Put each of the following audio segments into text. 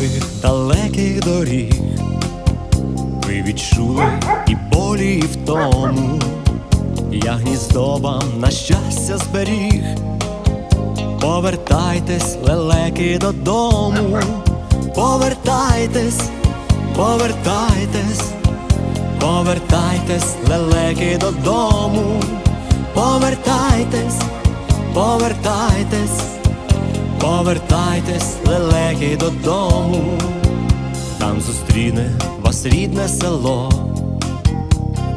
Після далеких доріг ви відчули і болі, і втому. Я гніздо вам на щастя зберіг. Повертайтесь, лелеки, додому. Повертайтесь, повертайтесь, повертайтесь, лелеки додому. Повертайтесь, повертайтесь, повертайтесь, лелеки додому. Там зустріне вас рідне село,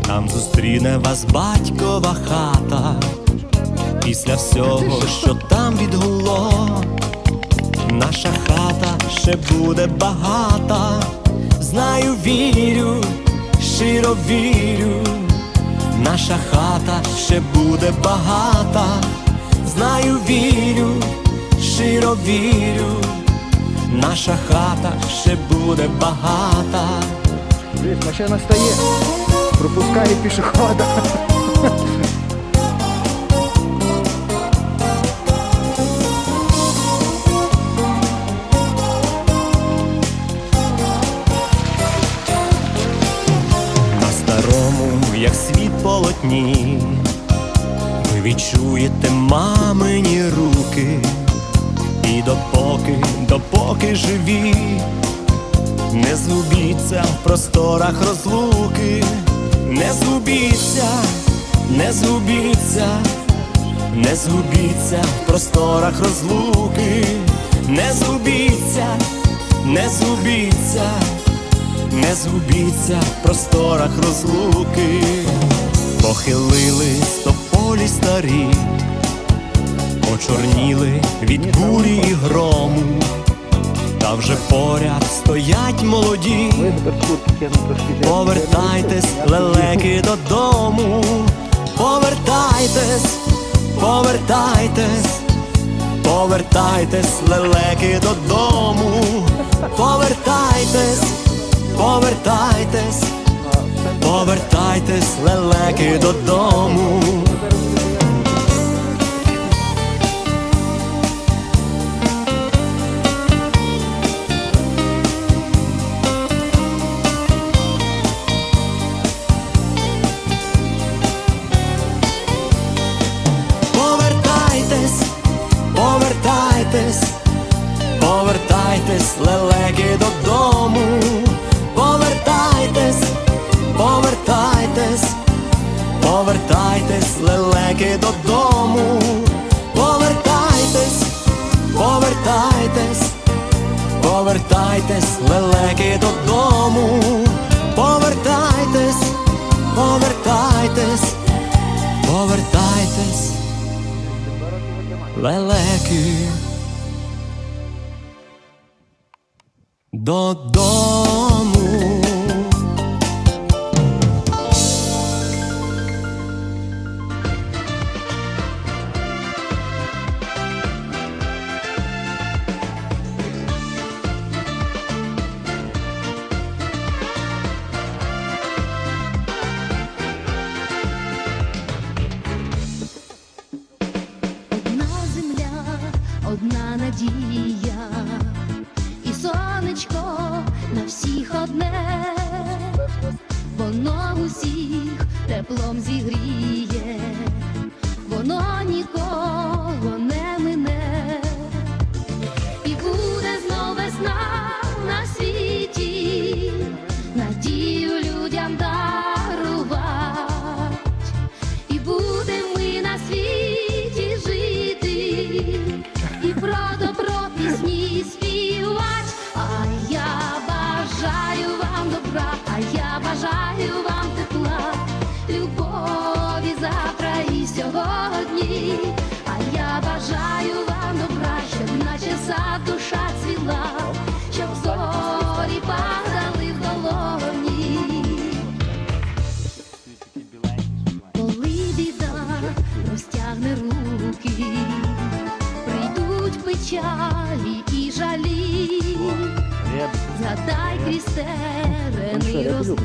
там зустріне вас батькова хата. Після всього, що там відгуло, наша хата ще буде багата. Знаю, вірю, щиро вірю, наша хата ще буде багата. Знаю, вірю, щиро вірю, наша хата ще буде багата. Дивись, машина стає, пропускає пішохода. На старому, як світ полотні, ви відчуєте мамині руки, допоки, допоки живі, не згубіться в просторах розлуки, не згубіться, не згубіться, не згубіться в просторах розлуки, не згубіться, не згубіться. Не згубіться в просторах розлуки, похилились тополі старі, почорніли від бурі і грому, та вже поряд стоять молоді. Повертайтесь, лелеки додому, повертайтесь, повертайтесь, повертайтесь, лелеки додому, повертайтесь, повертайтесь, повертайтесь, лелеки додому. Повертайтесь, лелеки додому. Повертайтесь, повертайтесь, повертайтесь, лелеки додому. Повертайтесь, повертайтесь, повертайтесь, лелеки додому. Повертайтесь, повертайтесь, повертайтесь, лелеки. Додому. Теплом зігріє, печалі і жалі, згадай крізь терени розлуки,